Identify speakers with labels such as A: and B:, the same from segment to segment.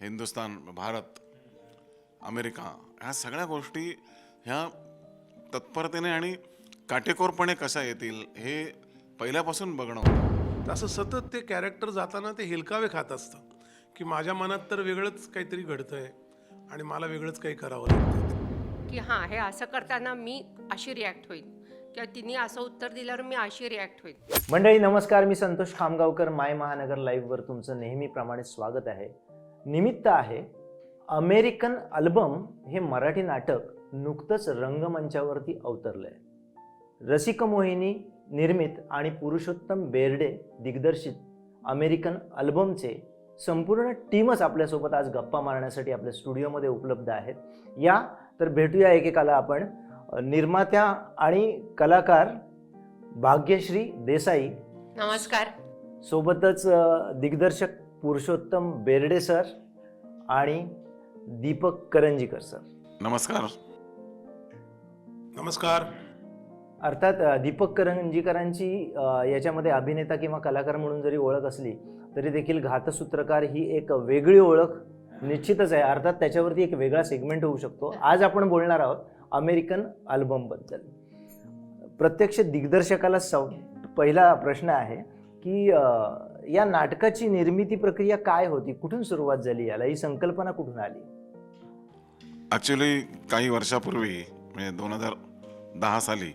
A: Hindustan Bharat America ह्या सगळ्या गोष्टी ह्या तत्परतेने आणि काटेकोरपणे कशा येतील हे पहिल्यापासून बघणं होतं.
B: असं सतत ते कॅरेक्टर जाताना ते हेलकावे खात असतं की माझ्या मनात तर वेगळंच काहीतरी घडतंय आणि मला वेगळंच काही करावं लागतं
C: की हां हे असं करताना मी अशी रिॲक्ट होईल. किंवा तिने असं उत्तर दिल्यावर मी अशी रिॲक्ट होईल.
D: मंडळी नमस्कार. मी संतोष खामगावकर माय महानगर लाईव्हवर तुमचं नेहमीप्रमाणे स्वागत आहे. निमित्त आहे अमेरिकन अल्बम हे मराठी नाटक नुकतंच रंगमंचावरती अवतरलंय. रसिक मोहिनी निर्मित आणि पुरुषोत्तम बेर्डे दिग्दर्शित अमेरिकन अल्बमचे संपूर्ण टीमच आपल्यासोबत आज गप्पा मारण्यासाठी आपल्या स्टुडिओमध्ये उपलब्ध आहेत. या तर भेटूया एकेकाला आपण. निर्मात्या आणि कलाकार भाग्यश्री देसाई.
C: नमस्कार.
D: सोबतच दिग्दर्शक पुरुषोत्तम बेर्डे सर आणि दीपक करंजीकर सर.
A: नमस्कार.
B: नमस्कार.
D: अर्थात दीपक करंजीकरांची याच्यामध्ये अभिनेता किंवा कलाकार म्हणून जरी ओळख असली तरी देखील घातसूत्रकार ही एक वेगळी ओळख निश्चितच आहे. अर्थात त्याच्यावरती एक वेगळा सेगमेंट होऊ शकतो. आज आपण बोलणार आहोत अमेरिकन अल्बमबद्दल प्रत्यक्ष दिग्दर्शकाला सव पहिला प्रश्न आहे की या नाटकाची निर्मिती प्रक्रिया काय होती? कुठून सुरुवात झाली याला? ही संकल्पना कुठून आली?
A: ॲक्च्युली काही वर्षापूर्वी म्हणजे दोन हजार दहा साली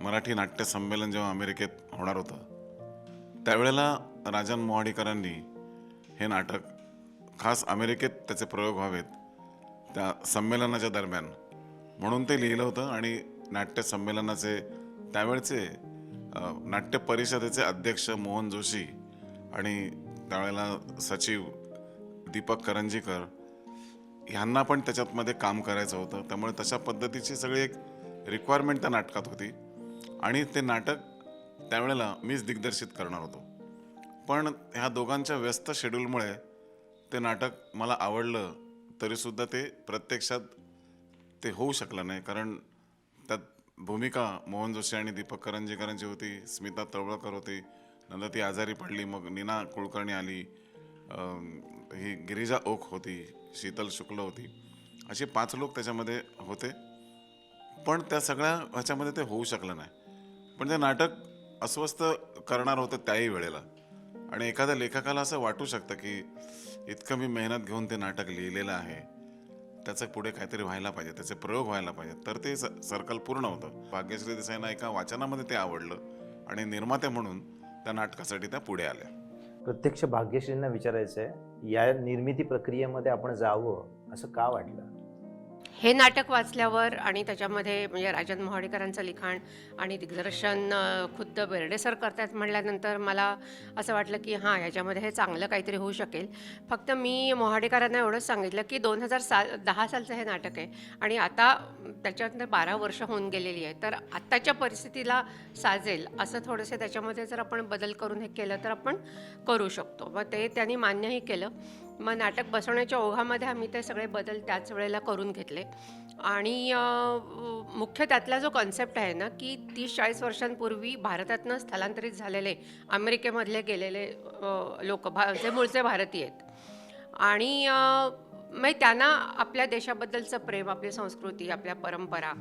A: मराठी नाट्य संमेलन जेव्हा अमेरिकेत होणार होतं त्यावेळेला राजन मोहाडीकरांनी हे नाटक खास अमेरिकेत त्याचे प्रयोग व्हावेत त्या संमेलनाच्या दरम्यान म्हणून ते लिहिलं होतं आणि नाट्य संमेलनाचे त्यावेळचे नाट्य परिषदेचे अध्यक्ष मोहन जोशी आणि त्यावेळेला सचिव दीपक करंजीकर ह्यांना पण त्याच्यातमध्ये काम करायचं होतं. त्यामुळे तशा पद्धतीची सगळी एक रिक्वायरमेंट त्या नाटकात होती. आणि ते नाटक त्यावेळेला मीच दिग्दर्शित करणार होतो. पण ह्या दोघांच्या व्यस्त शेड्यूलमुळे ते नाटक मला आवडलं तरीसुद्धा ते प्रत्यक्षात ते होऊ शकलं नाही. कारण त्यात भूमिका मोहन जोशी आणि दीपक करंजीकरांची होती स्मिता तळवळकर होती नंतर ती आजारी पडली मग नीना कुलकर्णी आली ही गिरिजा ओक होती शीतल शुक्ल होती. असे पाच लोक त्याच्यामध्ये होते. पण त्या सगळ्या ह्याच्यामध्ये ते होऊ शकलं नाही. पण ते नाटक अस्वस्थ करणार होतं त्याही वेळेला. आणि एखाद्या लेखकाला असं वाटू शकतं की इतकं मी मेहनत घेऊन ते नाटक लिहिलेलं आहे. त्याचं पुढे काहीतरी व्हायला पाहिजे त्याचे प्रयोग व्हायला पाहिजे तर ते स- सर्कल पूर्ण होतं. भाग्यश्री देसाईंना एका वाचनामध्ये ते आवडलं. आणि निर्माते म्हणून त्या नाटकासाठी त्या पुढे आल्या.
D: प्रत्यक्ष भाग्यश्रींना विचारायचं आहे या निर्मिती प्रक्रियेमध्ये आपण जावं असं का वाटलं?
C: हे नाटक वाचल्यावर आणि त्याच्यामध्ये म्हणजे राजन मोहाडेकरांचं लिखाण आणि दिग्दर्शन खुद्द बेर्डे सर करतात म्हटल्यानंतर मला असं वाटलं की हां याच्यामध्ये हे चांगलं काहीतरी होऊ शकेल. फक्त मी मोहाडेकरांना एवढंच सांगितलं की दोन हजार साल दहा सालचं हे नाटक आहे आणि आता त्याच्यानंतर बारा वर्ष होऊन गेलेली आहे. तर आत्ताच्या परिस्थितीला साजेल असं थोडंसं त्याच्यामध्ये जर आपण बदल करून हे केलं तर आपण करू शकतो. मग ते त्यांनी मान्यही केलं. मग नाटक बसवण्याच्या ओघामध्ये आम्ही ते सगळे बदल त्याच वेळेला करून घेतले. आणि मुख्य त्यातला जो कॉन्सेप्ट आहे ना की तीस चाळीस वर्षांपूर्वी भारतातनं स्थलांतरित झालेले अमेरिकेमधले गेलेले लोक भा जे मूळचे भारतीय आहेत. आणि मग त्यांना आपल्या देशाबद्दलचं प्रेम आपली संस्कृती आपल्या परंपरा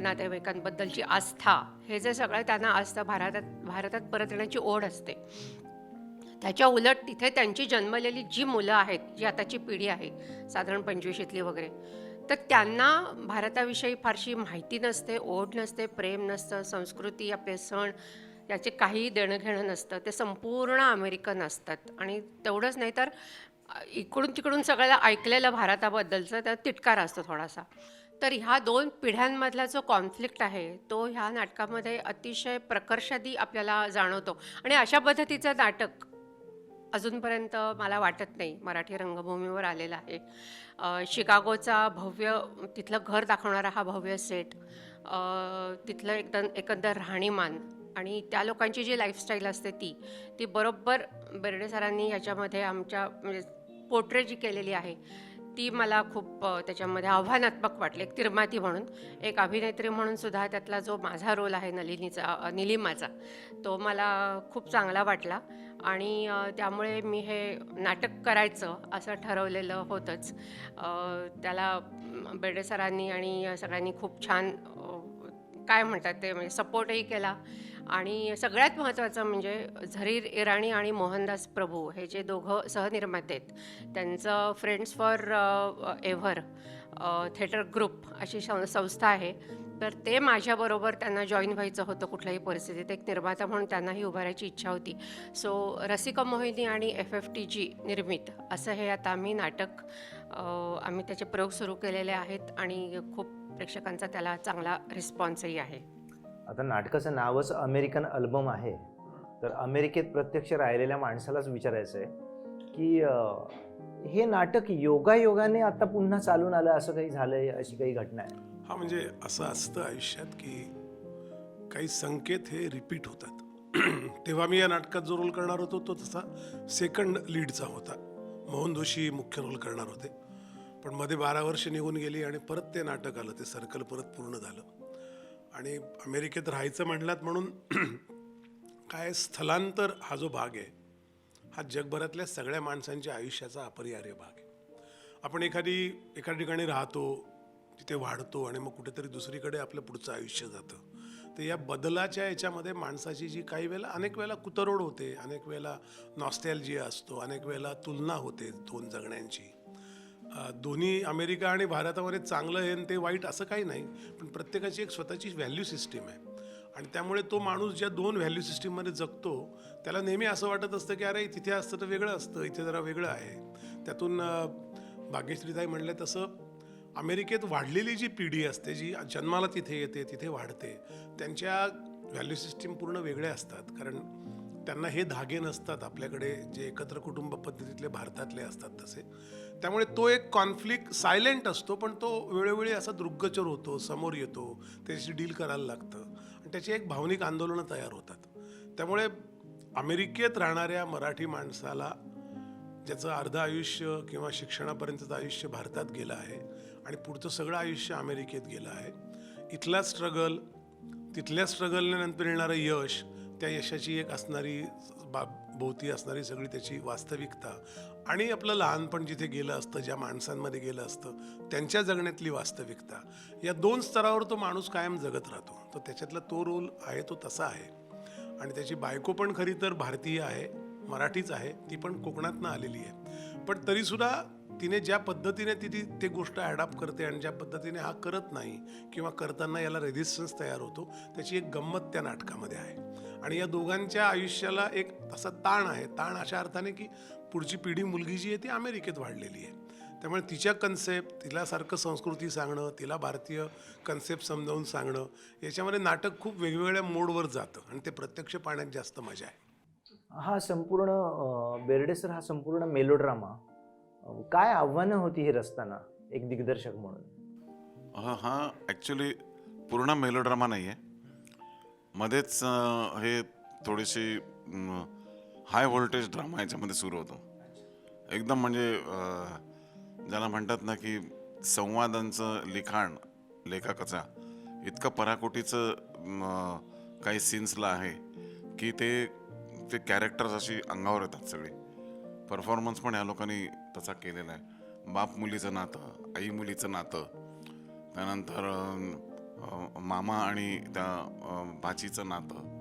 C: नातेवाईकांबद्दलची आस्था हे जे सगळं त्यांना असतं भारतात भारतात परत येण्याची ओढ असते. त्याच्या उलट तिथे त्यांची जन्मलेली जी मुलं आहेत जी आताची पिढी आहे साधारण पंचवीशीतली वगैरे तर त्यांना भारताविषयी फारशी माहिती नसते ओढ नसते प्रेम नसतं संस्कृती आपले सण याचे काही देणं घेणं नसतं ते संपूर्ण अमेरिकन असतात. आणि तेवढंच नाही तर इकडून तिकडून सगळ्याला ऐकलेलं भारताबद्दलचं त्यात तिटकार असतो थोडासा. तर ह्या दोन पिढ्यांमधला जो कॉन्फ्लिक्ट आहे तो ह्या नाटकामध्ये अतिशय प्रकर्षादी आपल्याला जाणवतो. आणि अशा पद्धतीचं नाटक अजूनपर्यंत मला वाटत नाही. मराठी रंगभूमीवर आलेला आहे. शिकागोचा भव्य तिथलं घर दाखवणारा हा भव्य सेट तिथलं एकदम एकंदर राहणीमान आणि त्या लोकांची जी लाईफस्टाईल असते ती ती बरोबर बेर्डे सरांनी याच्यामध्ये आमच्या म्हणजे पोर्ट्रेट जी केलेली आहे ती मला खूप त्याच्यामध्ये आव्हानात्मक वाटली. एक तिरमाती म्हणून एक अभिनेत्री म्हणून सुद्धा त्यातला जो माझा रोल आहे नलिनीचा निलिमाचा तो मला खूप चांगला वाटला. आणि त्यामुळे मी हे नाटक करायचं असं ठरवलेलं होतंच. त्याला बेडे सरांनी आणि सगळ्यांनी खूप छान काय म्हणतात ते म्हणजे सपोर्टही केला. आणि सगळ्यात महत्त्वाचं म्हणजे झरीर इराणी आणि मोहनदास प्रभू हे जे दोघं सहनिर्माते आहेत त्यांचं friends forever theatre group अशी सं संस्था आहे. तर ते माझ्याबरोबर त्यांना जॉईन व्हायचं होतं कुठल्याही परिस्थितीत. एक निर्माता म्हणून त्यांनाही उभारायची इच्छा होती. सो रसिका मोहिनी आणि एफ एफ टी जी निर्मित असं हे आता आम्ही नाटक आम्ही त्याचे प्रयोग सुरू केलेले आहेत आणि खूप प्रेक्षकांचा त्याला चांगला रिस्पॉन्सही आहे.
D: आता नाटकाचं नावच अमेरिकन अल्बम आहे. तर अमेरिकेत प्रत्यक्ष राहिलेल्या माणसालाच विचारायचं आहे की हे नाटक योगायोगाने आता पुन्हा चालून आलं असं काही झालंय अशी काही घटना आहे?
B: हा म्हणजे असं असतं आयुष्यात की काही संकेत हे रिपीट होतात. तेव्हा मी या नाटकात जो रोल करणार होतो तो तसा सेकंड लीडचा होता. मोहन जोशी मुख्य रोल करणार होते. पण मध्ये बारा वर्ष निघून गेली आणि परत ते नाटक आलं ते सर्कल परत पूर्ण झालं. आणि अमेरिकेत राहायचं म्हणलात म्हणून काय स्थलांतर हा जो भाग आहे हा जगभरातल्या सगळ्या माणसांच्या आयुष्याचा अपरिहार्य भाग आहे. आपण एखादी एका ठिकाणी राहतो तिथे वाढतो आणि मग कुठेतरी दुसरीकडे आपलं पुढचं आयुष्य जातं. तर या बदलाच्या याच्यामध्ये माणसाची जी काही वेळेला अनेक वेळेला कुतरोड होते अनेक वेळेला नॉस्टॅल्जिया असतो अनेक वेळेला तुलना होते दोन जगण्यांची. दोन्ही अमेरिका आणि भारतामध्ये चांगलं आहे आणि ते वाईट असं काही नाही पण प्रत्येकाची एक स्वतःची व्हॅल्यू सिस्टीम आहे. आणि त्यामुळे तो माणूस ज्या दोन व्हॅल्यू सिस्टीममध्ये जगतो त्याला नेहमी असं वाटत असतं की अरे तिथे असतं तर वेगळं असतं इथे जरा वेगळं आहे. त्यातून भाग्यश्रीताई म्हणलं तसं अमेरिकेत वाढलेली जी पिढी असते जी जन्माला तिथे येते तिथे वाढते त्यांच्या व्हॅल्यू सिस्टीम पूर्ण वेगळ्या असतात. कारण त्यांना हे धागे नसतात आपल्याकडे जे एकत्र कुटुंब पद्धतीतले भारतातले असतात तसे. त्यामुळे तो एक कॉन्फ्लिक्ट सायलेंट असतो पण तो वेळोवेळी असा दृग्गचर होतो समोर येतो त्याची डील करायला लागतं. आणि त्याची एक भावनिक आंदोलनं तयार होतात. त्यामुळे अमेरिकेत राहणाऱ्या मराठी माणसाला ज्याचं अर्ध आयुष्य किंवा शिक्षणापर्यंतचं आयुष्य भारतात गेलं आहे आणि पुढचं सगळं आयुष्य अमेरिकेत गेलं आहे. इथला स्ट्रगल तिथल्या स्ट्रगलने नंतर येणारं यश त्या यशाची एक असणारी बा भोवती असणारी सगळी त्याची वास्तविकता आणि आपलं लहानपण जिथे गेलं असतं ज्या माणसांमध्ये गेलं असतं त्यांच्या जगण्यातली वास्तविकता. या दोन स्तरावर तो माणूस कायम जगत राहतो. तर त्याच्यातला तो रोल आहे तो तसा आहे. आणि त्याची बायको पण खरी तर भारतीय आहे मराठीच आहे ती पण कोकणातनं आलेली आहे. पण तरीसुद्धा तिने ज्या पद्धतीने ती ती ते गोष्ट ॲडॉप्ट करते आणि ज्या पद्धतीने हा करत नाही किंवा करताना याला रेझिस्टन्स तयार होतो त्याची एक गंमत त्या नाटकामध्ये आहे. आणि या दोघांच्या आयुष्याला एक असा ताण आहे. ताण अशा अर्थाने की पुढची पिढी मुलगी जी आहे ती अमेरिकेत वाढलेली आहे. त्यामुळे तिच्या कन्सेप्ट तिलासारखं संस्कृती सांगणं तिला भारतीय कन्सेप्ट समजावून सांगणं याच्यामध्ये नाटक खूप वेगवेगळ्या मोडवर जातं आणि ते प्रत्यक्ष पाहण्यात जास्त मजा आहे.
D: हा संपूर्ण बेर्डेसर हा संपूर्ण मेलोड्रामा काय आव्हानं होती हे रचताना एक दिग्दर्शक म्हणून?
A: हा ॲक्च्युली पूर्ण मेलोड्रामा नाही आहे मध्येच हे थोडीशी हाय व्होल्टेज ड्रामा याच्यामध्ये सुरू होतो. एकदम म्हणजे ज्याला म्हणतात ना की संवादांचं लिखाण लेखकाचा इतकं पराकोटीचं काही सीन्सला आहे की ते ते कॅरेक्टर्स अशी अंगावर येतात सगळी. परफॉर्मन्स पण ह्या लोकांनी तसा केलेला आहे. बाप मुलीचं नातं आई मुलीचं नातं त्यानंतर मामा आणि त्या भाचीचं नातं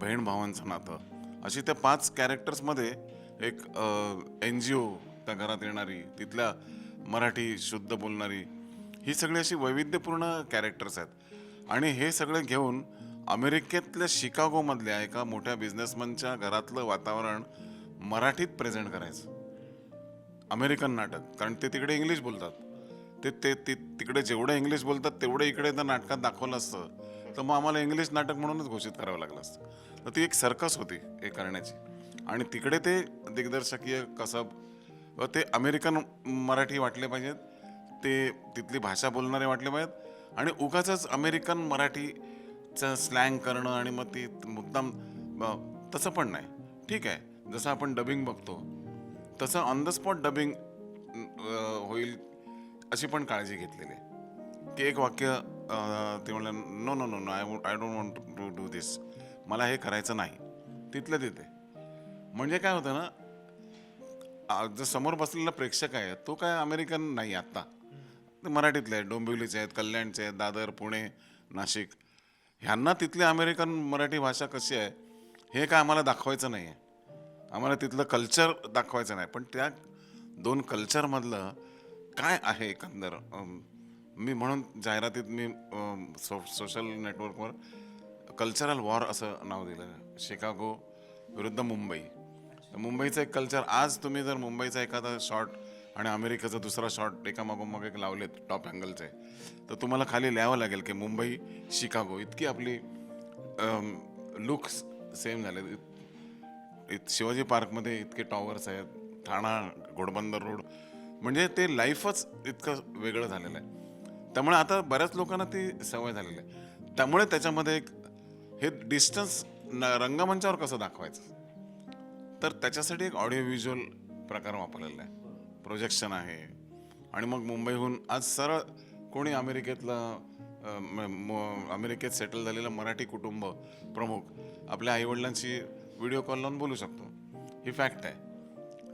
A: बहीण भावांचं नातं अशी त्या पाच कॅरेक्टर्समध्ये एक एन जी ओ त्या घरात येणारी तिथल्या मराठी शुद्ध बोलणारी ही सगळी अशी वैविध्यपूर्ण कॅरेक्टर्स आहेत. आणि हे सगळे घेऊन अमेरिकेतल्या शिकागोमधल्या एका मोठ्या बिझनेसमनच्या घरातलं वातावरण मराठीत प्रेझेंट करायचं. अमेरिकन नाटक कारण ते तिकडे इंग्लिश बोलतात. ते ते ते तिकडे जेवढं इंग्लिश बोलतात तेवढं इकडे त्या नाटकात दाखवलं असतं. तर मग आम्हाला इंग्लिश नाटक म्हणूनच घोषित करावं लागलं असतं. तर ती एक सर्कस होती हे करण्याची. आणि तिकडे ते दिग्दर्शकीय कसब व ते अमेरिकन मराठी वाटले पाहिजेत. ते तिथली भाषा बोलणारे वाटले पाहिजेत. आणि उगाच अमेरिकन मराठीचं स्लँग करणं आणि मग ती मुद्दाम तसं पण नाही. ठीक आहे. जसं आपण डबिंग बघतो तसं ऑन द स्पॉट डबिंग होईल अशी पण काळजी घेतलेली आहे. की एक वाक्य ते म्हणलं no no no no I I don't want to do this मला हे करायचं नाही. तिथलं तिथे. म्हणजे काय होतं ना जो समोर बसलेला प्रेक्षक आहे तो काय अमेरिकन नाही आत्ता. ते मराठीतले आहेत डोंबिवलीचे आहेत कल्याणचे आहेत दादर पुणे नाशिक. ह्यांना तिथली अमेरिकन मराठी भाषा कशी आहे हे काय आम्हाला दाखवायचं नाही आहे आम्हाला तिथलं कल्चर दाखवायचं नाही. पण त्या दोन कल्चरमधलं काय आहे एकंदर? मी म्हणून जाहिरातीत मी सो सोशल नेटवर्कवर कल्चरल वॉर असं नाव दिलं. शिकागो विरुद्ध मुंबई. मुंबईचं एक कल्चर आज तुम्ही जर मुंबईचा एखादा शॉट आणि अमेरिकेचा दुसरा शॉट एकामागोमाग एक लावलेत टॉप अँगलचे तर तुम्हाला खाली लिहावं लागेल की मुंबई शिकागो इतकी आपली लुक्स सेम झाले इत शिवाजी पार्कमध्ये इतके टॉवर्स आहेत ठाणा घोडबंदर रोड म्हणजे ते लाईफच इतकं वेगळं झालेलं आहे. त्यामुळे आता बऱ्याच लोकांना ती सवय झालेली आहे. त्यामुळे त्याच्यामध्ये एक हे डिस्टन्स रंगमंचावर कसं दाखवायचं? तर त्याच्यासाठी एक ऑडिओ व्हिज्युअल प्रकार वापरलेला आहे. प्रोजेक्शन आहे. आणि मग मुंबईहून आज सरळ कोणी अमेरिकेतला म- अमेरिकेत सेटल झालेलं मराठी कुटुंब प्रमुख आपल्या आईवडिलांशी व्हिडिओ कॉल लावून बोलू शकतो. ही फॅक्ट आहे.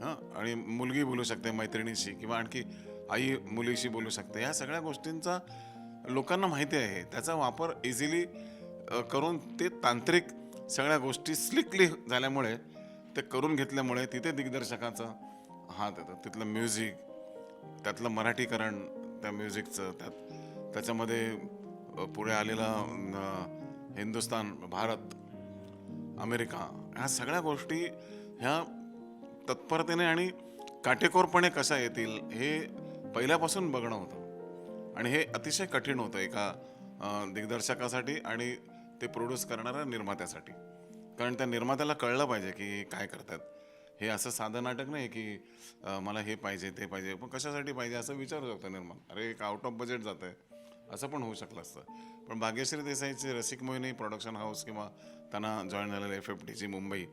A: हां? आणि मुलगी बोलू शकते मैत्रिणीशी किंवा आणखी आई मुलीशी बोलू शकते. ह्या सगळ्या गोष्टींचा लोकांना माहिती आहे. त्याचा वापर इझिली करून ते तांत्रिक सगळ्या गोष्टी स्लिकली झाल्यामुळे ते करून घेतल्यामुळे तिथे दिग्दर्शकाचा हात येतो तिथलं म्युझिक त्यातलं मराठीकरण त्या म्युझिकचं त्यात त्याच्यामध्ये पुढे आलेला हिंदुस्तान भारत अमेरिका ह्या सगळ्या गोष्टी ह्या तत्परतेने आणि काटेकोरपणे कशा येतील हे पहिल्यापासून बघणं होतं. आणि हे अतिशय कठीण होतं एका दिग्दर्शकासाठी आणि ते प्रोड्यूस करणाऱ्या निर्मात्यासाठी. कारण त्या निर्मात्याला कळलं पाहिजे की काय करतात. हे असं साधं नाटक नाही की मला हे पाहिजे ते पाहिजे. पण कशासाठी पाहिजे असं विचारू शकतो निर्माण अरे एक आउट ऑफ बजेट जातं आहे असं पण होऊ शकलं असतं. पण भाग्यश्री देसाईचे रसिक मोहिनी प्रोडक्शन हाऊस किंवा त्यांना जॉईन झालेलं एफ एफ टीची मुंबई.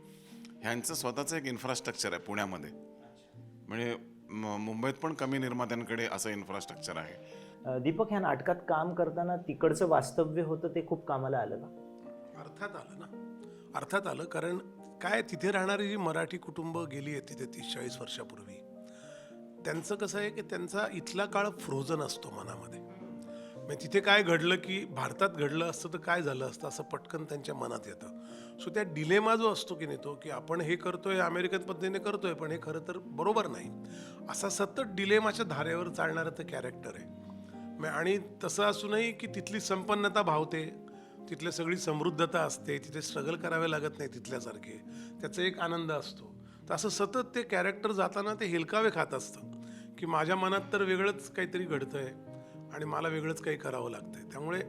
A: ह्यांचं स्वतःचं एक इन्फ्रास्ट्रक्चर आहे पुण्यामध्ये. म्हणजे म- मुंबईत पण कमी निर्मात्यांकडे असं इन्फ्रास्ट्रक्चर आहे.
D: दीपक ह्या नाटकात काम करताना तिकडचं वास्तव्य होतं ते खूप कामाला आलं का
B: अर्थात आलं ना. अर्थात आलं कारण काय तिथे राहणारी जी मराठी कुटुंब गेली आहेत तिथे तीस चाळीस वर्षापूर्वी त्यांचं कसं आहे की त्यांचा इथला काळ फ्रोझन असतो मनामध्ये. मग तिथे काय घडलं की भारतात घडलं असतं तर काय झालं असतं असं पटकन त्यांच्या मनात येतं. सो त्या डिलेमा जो असतो की नाही तो की आपण हे करतोय अमेरिकन पद्धतीने करतोय पण हे खरं तर बरोबर नाही. असा सतत डिलेमाच्या धारेवर चालणारं ते कॅरेक्टर आहे. म- आणि तसं असूनही की तिथली संपन्नता भावते तिथली सगळी समृद्धता असते तिथे स्ट्रगल करावे लागत नाही तिथल्यासारखे. त्याचा एक आनंद असतो. तर असं सतत ते कॅरेक्टर जाताना ते हेलकावे खात असतं. की माझ्या मनात तर वेगळंच काहीतरी घडतं आहे आणि मला वेगळंच काही करावं लागतंय. त्यामुळे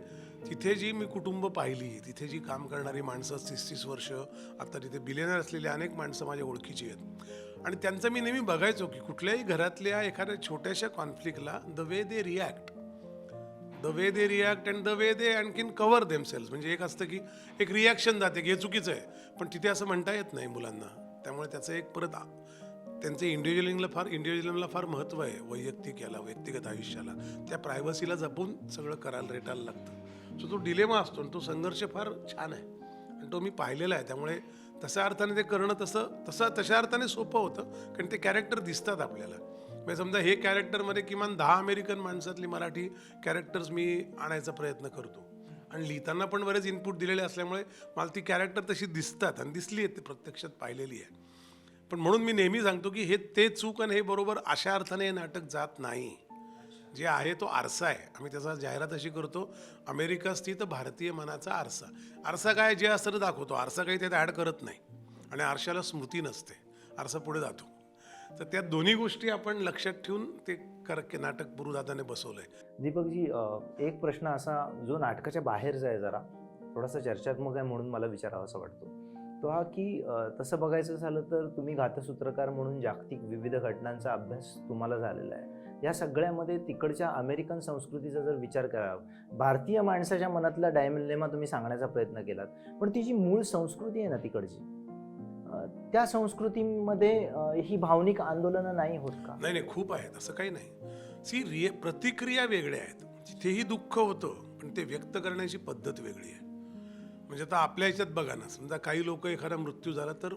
B: तिथे जी मी कुटुंब पाहिली तिथे जी काम करणारी माणसं तीस तीस वर्ष आता तिथे बिलेनर असलेली अनेक माणसं माझ्या ओळखीची आहेत. आणि त्यांचं मी नेहमी बघायचो की कुठल्याही घरातल्या एखाद्या छोट्याशा कॉन्फ्लिक्टला the way they react the way they react and the way they आणखीन कव्हर देमसेल्स म्हणजे एक असतं की एक रिॲक्शन जाते की हे चुकीचं आहे. पण तिथे असं म्हणता येत नाही मुलांना. त्यामुळे त्याचं एक परत त्यांचं इंडिव्हिज्युअलिंगला फार इंडिव्हिज्युअलिंगला फार महत्त्व आहे वैयक्तिक याला वैयक्तिक आयुष्याला. त्या प्रायव्हसीला जपून सगळं करायला रेटायला लागतं. सो तो डिलेमा असतो आणि तो संघर्ष फार छान आहे. आणि तो मी पाहिलेला आहे. त्यामुळे तशा अर्थाने ते करणं तसं तसं तशा अर्थाने सोपं होतं कारण ते कॅरेक्टर दिसतात आपल्याला. म्हणजे समजा हे कॅरेक्टरमध्ये किमान दहा अमेरिकन माणसातली मराठी कॅरेक्टर्स मी आणायचा प्रयत्न करतो. आणि लिहिताना पण बरेच इनपुट दिलेले असल्यामुळे मला ती कॅरेक्टर तशी दिसतात. आणि दिसली आहेत ती प्रत्यक्षात पाहिलेली आहे. पण म्हणून मी नेहमी सांगतो की हे ते चूक आणि हे बरोबर अशा अर्थाने हे नाटक जात नाही. जे आहे तो आरसा आहे. आम्ही त्याचा जाहिरात अशी करतो अमेरिका स्थित भारतीय मनाचा आरसा. आरसा काय? जे असतं दाखवतो. आरसा काही त्यात ॲड करत नाही. आणि आरशाला स्मृती नसते. आरसा पुढे जातो. तर त्या दोन्ही गोष्टी आपण लक्षात ठेवून ते कर नाटक गुरुदादाने बसवलं आहे
D: दीपकजी एक प्रश्न असा जो नाटकाच्या बाहेरचा आहे जरा. थोडासा चर्चात्मक आहे म्हणून मला विचारावा असं वाटतो. तो हा की तसं बघायचं झालं तर तुम्ही घातसूत्रकार म्हणून जागतिक विविध घटनांचा अभ्यास तुम्हाला झालेला आहे. या सगळ्यामध्ये तिकडच्या अमेरिकन संस्कृतीचा जर विचार करावा भारतीय माणसाच्या मनातला डायमिलेमा तुम्ही सांगण्याचा प्रयत्न केलात पण ती जी मूळ संस्कृती आहे ना तिकडची त्या संस्कृतीमध्ये ही भावनिक आंदोलनं नाही होत का?
B: नाही नाही खूप आहेत असं काही नाही. सी रिए प्रतिक्रिया वेगळ्या आहेत. तिथेही दुःख होतं पण ते व्यक्त करण्याची पद्धत वेगळी आहे. म्हणजे आता आपल्या ह्याच्यात बघा ना समजा काही लोक एखादा मृत्यू झाला तर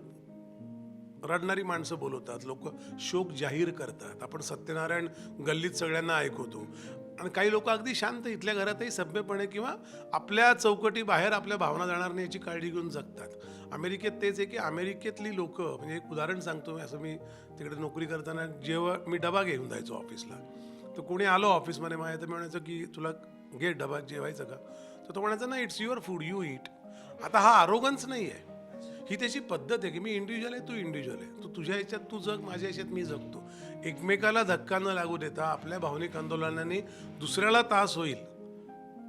B: रडणारी माणसं बोलवतात लोक शोक जाहीर करतात. आपण सत्यनारायण गल्लीत सगळ्यांना ऐकवतो. आणि काही लोक अगदी शांत इथल्या घरातही सभ्यपणे किंवा आपल्या चौकटी बाहेर आपल्या भावना जाणार नाही याची काळजी घेऊन जगतात. अमेरिकेत तेच आहे की अमेरिकेतली लोक म्हणजे एक उदाहरण सांगतो मी असं मी तिकडे नोकरी करताना जेव्हा मी डबा घेऊन जायचो ऑफिसला. तर कोणी आलो ऑफिसमध्ये माझ्या तर मी म्हणायचं की तुला घे डबा जेवायचं का? तर तो म्हणायचा ना it's your food you eat आता हा आरोगन्स नाही आहे ही त्याची पद्धत आहे की मी इंडिव्हिज्युअल आहे तू इंडिव्हिज्युअल आहे. तू तुझ्या ह्याच्यात तू जग माझ्या ह्याच्यात मी जगतो. एकमेकाला धक्का न लागू देता आपल्या भावनिक आंदोलनाने दुसऱ्याला त्रास होईल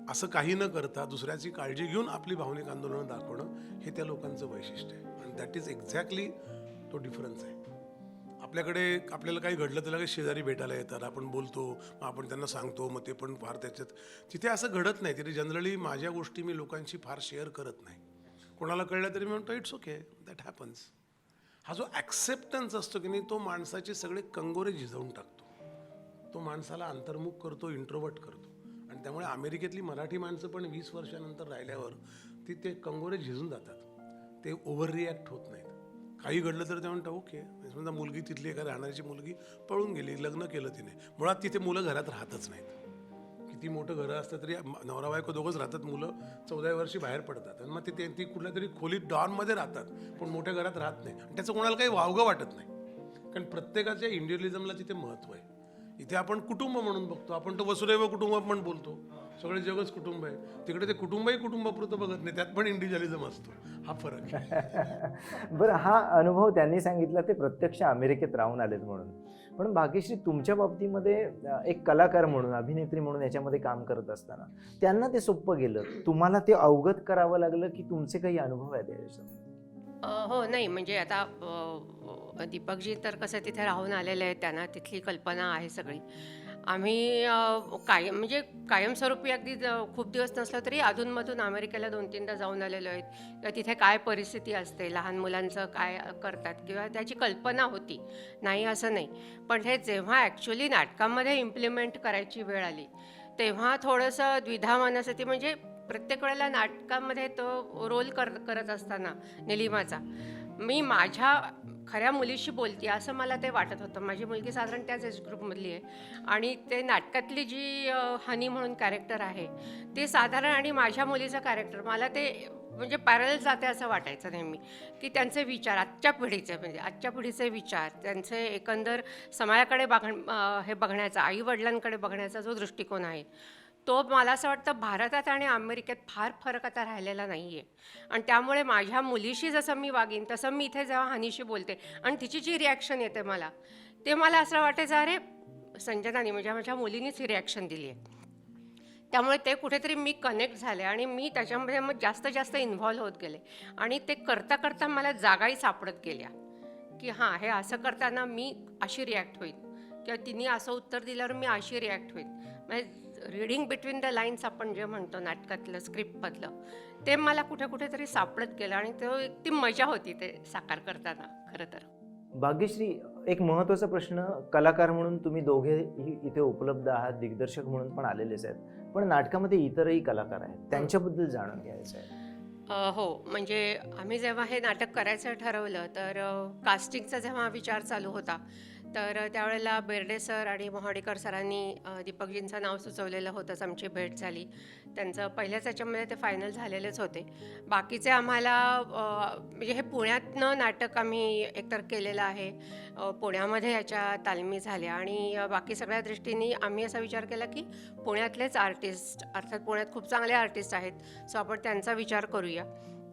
B: असं काही न करता दुसऱ्याची काळजी घेऊन आपली भावनिक आंदोलनं दाखवणं हे त्या लोकांचं वैशिष्ट्य आहे. आणि दॅट इज एक्झॅक्टली तो डिफरन्स आहे. आपल्याकडे आपल्याला काही घडलं तर लगेच शेजारी भेटायला येतात. आपण बोलतो मग आपण त्यांना सांगतो मग ते पण फार त्याच्यात तिथे असं घडत नाही. तिथे जनरली माझ्या गोष्टी मी लोकांशी फार शेअर करत नाही. कोणाला कळलं तरी मी म्हणतो इट्स ओके दॅट हॅपन्स हा जो ॲक्सेप्टन्स असतो की नाही तो माणसाचे सगळे कंगोरे झिजवून टाकतो. तो माणसाला अंतर्मुख करतो इंट्रोवर्ट करतो. आणि त्यामुळे अमेरिकेतली मराठी माणसं पण वीस वर्षानंतर राहिल्यावर ती ते कंगोरे झिजून जातात. ते ओव्हर रिॲक्ट होत नाही काही घडलं तर ते म्हणतात ओके. म्हणजे समजा मुलगी तिथली एका राहणाऱ्याची मुलगी पळून गेली लग्न केलं तिने. मुळात तिथे मुलं घरात राहतच नाहीत. किती मोठं घरं असतं तरी नवरा बायको दोघंच राहतात मुलं. चौदा वर्षी बाहेर पडतात. आणि मग ते- ती कुठल्या तरी खोलीत डॉनमध्ये राहतात. पण मोठ्या घरात राहत नाही. आणि त्याचं कोणाला काही वावगं वाटत नाही. कारण प्रत्येकाच्या इंडिव्हिज्युअलिझमला तिथे महत्त्व आहे. इथे आपण कुटुंब म्हणून बघतो. आपण तो वसुदैव कुटुंब पण बोलतो. सगळे जगच कुटुंब आहे. तिकडे ते कुटुंबही कुटुंबापुरतं बघत नाही त्यात पण इंडिव्हिज्युअलिझम असतो. हा फरक आहे.
D: बरं हा अनुभव त्यांनी सांगितला ते प्रत्यक्ष अमेरिकेत राहून आलेत म्हणून. पण भाग्यश्री तुमच्या बाबतीमध्ये एक कलाकार म्हणून अभिनेत्री म्हणून याच्यामध्ये काम करत असताना त्यांना ते सोपं गेलं. तुम्हाला ते अवगत करावं लागलं की तुमचे काही अनुभव आहेत याच्यामध्ये
C: हो नाही म्हणजे आता दीपकजी तर कसं तिथे राहून आलेले आहेत त्यांना तिथली कल्पना आहे सगळी. आम्ही कायम म्हणजे कायमस्वरूपी अगदी खूप दिवस नसलं तरी अधूनमधून अमेरिकेला दोन तीनदा जाऊन आलेलो आहेत. किंवा तिथे काय परिस्थिती असते लहान मुलांचं काय करतात किंवा त्याची कल्पना होती. नाही असं नाही. पण हे जेव्हा ॲक्च्युली नाटकामध्ये इम्प्लिमेंट करायची वेळ आली तेव्हा थोडंसं द्विधा मनस्थिती म्हणजे प्रत्येक वेळेला नाटकामध्ये तो रोल कर करत असताना निलिमाचा मी माझ्या खऱ्या मुलीशी बोलते असं मला ते वाटत होतं. माझी मुलगी साधारण त्याच एज ग्रुपमधली आहे. आणि ते नाटकातली जी हनी म्हणून कॅरेक्टर आहे ते साधारण आणि माझ्या मुलीचं कॅरेक्टर मला ते म्हणजे पॅरल जाते असं वाटायचं नेहमी. की त्यांचे विचार आजच्या पिढीचे म्हणजे आजच्या पिढीचे विचार त्यांचे एकंदर समाजाकडे बघ हे बघण्याचा आईवडिलांकडे बघण्याचा जो दृष्टिकोन आहे तो मला असं वाटतं भारतात आणि अमेरिकेत फार फरक आता राहिलेला नाही आहे आणि त्यामुळे माझ्या मुलीशी जसं मी वागीन तसं मी इथे जेव्हा हनीशी बोलते आणि तिची जी रिॲक्शन येते मला ते मला असं वाटायचं अरे संजनानी म्हणजे माझ्या मुलीनीच ही रिॲक्शन दिली आहे त्यामुळे ते कुठेतरी मी कनेक्ट झाले आणि मी त्याच्यामध्ये मग जास्त जास्त इन्व्हॉल्व होत गेले. आणि ते करता करता मला जागाही सापडत गेल्या. की हां हे असं करताना मी अशी रिॲक्ट होईल. किंवा तिने असं उत्तर दिल्यावर मी अशी रिॲक्ट होईल. म्हणजे रिडिंग बिटवीन द लाईन्स आपण जे म्हणतो नाटकातलं स्क्रिप्टमधलं ते मला कुठे कुठेतरी सापडत गेलं आणि तो एक ती मजा होती ते साकार करताना खरं तर.
D: भाग्यश्री एक महत्त्वाचा प्रश्न कलाकार म्हणून तुम्ही दोघे इथे उपलब्ध आहात दिग्दर्शक म्हणून पण आलेलेच आहेत. पण नाटकामध्ये इतरही कलाकार आहेत त्यांच्याबद्दल जाणून घ्यायचं आहे.
C: हो म्हणजे आम्ही जेव्हा हे नाटक करायचं ठरवलं तर कास्टिंगचा जेव्हा विचार चालू होता तर त्यावेळेला बेर्डे सर आणि मोहाडेकर सरांनी दीपकजींचं नाव सुचवलेलं होतंच आमची भेट झाली. त्यांचं पहिल्याच याच्यामध्ये ते फायनल झालेलेच होते. बाकीचे आम्हाला म्हणजे हे पुण्यातनं नाटक आम्ही एकतर केलेलं आहे पुण्यामध्ये याच्या तालमी झाल्या आणि बाकी सगळ्या दृष्टीने आम्ही असा विचार केला की पुण्यातलेच आर्टिस्ट अर्थात पुण्यात खूप चांगले आर्टिस्ट आहेत सो आपण त्यांचा विचार करूया.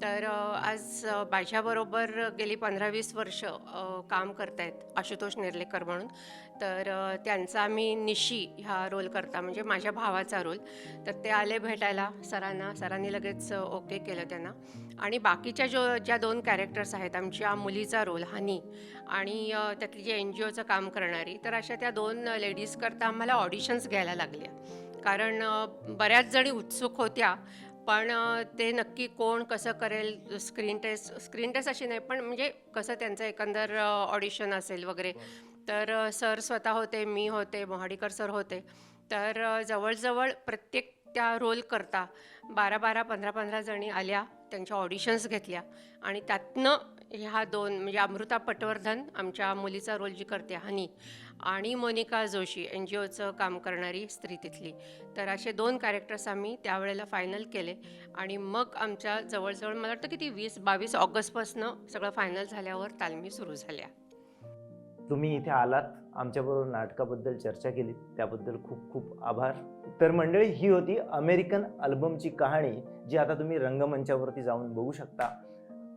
C: तर आज माझ्याबरोबर गेली पंधरा वीस वर्ष काम करतायत आशुतोष निर्लेकर म्हणून. तर त्यांचा आम्ही निशी ह्या रोल करता म्हणजे माझ्या भावाचा रोल. तर ते आले भेटायला सरांना सरांनी लगेच ओके केलं त्यांना. आणि बाकीच्या जो ज्या दोन कॅरेक्टर्स आहेत आमच्या मुलीचा रोल हनी आणि त्यातली जी एन जी ओचं काम करणारी तर अशा त्या दोन लेडीज करता आम्हाला ऑडिशन्स घ्यायला लागल्या. कारण बऱ्याच जणी उत्सुक होत्या पण ते नक्की कोण कसं करेल स्क्रीन टेस्ट स्क्रीन टेस्ट अशी नाही पण म्हणजे कसं त्यांचं एकंदर ऑडिशन असेल वगैरे. तर सर स्वतः होते मी होते मोहाडीकर सर होते. तर जवळजवळ प्रत्येक त्या रोल करता बारा बारा पंधरा पंधरा जणी आल्या त्यांच्या ऑडिशन्स घेतल्या. आणि त्यातनं ह्या दोन म्हणजे अमृता पटवर्धन आमच्या मुलीचा रोल जी करते हनी आणि मोनिका जोशी एन जी ओचं काम करणारी स्त्री तिथली. तर असे दोन कॅरेक्टर्स आम्ही त्यावेळेला फायनल केले. आणि मग आमच्या जवळजवळ मला वाटतं की ती वीस बावीस ऑगस्टपासनं सगळं फायनल झाल्यावर तालमी सुरू झाल्या.
D: तुम्ही इथे आलात आमच्याबरोबर नाटकाबद्दल चर्चा केली त्याबद्दल खूप खूप आभार. तर मंडळी ही होती अमेरिकन अल्बमची कहाणी जी आता तुम्ही रंगमंचावरती जाऊन बघू शकता.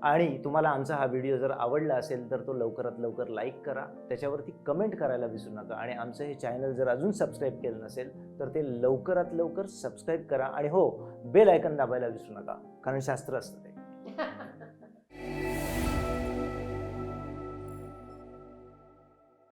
D: आणि तुम्हाला आमचा हा व्हिडिओ जर आवडला असेल तर तो लवकरात लवकर लाईक करा. त्याच्यावरती कमेंट करायला विसरू नका. आणि आमचं हे चॅनल जर अजून सबस्क्राईब केलं नसेल तर ते लवकरात लवकर सबस्क्राईब करा. आणि हो बेल आयकन दाबायला विसरू नका कारण शास्त्र असतं ते.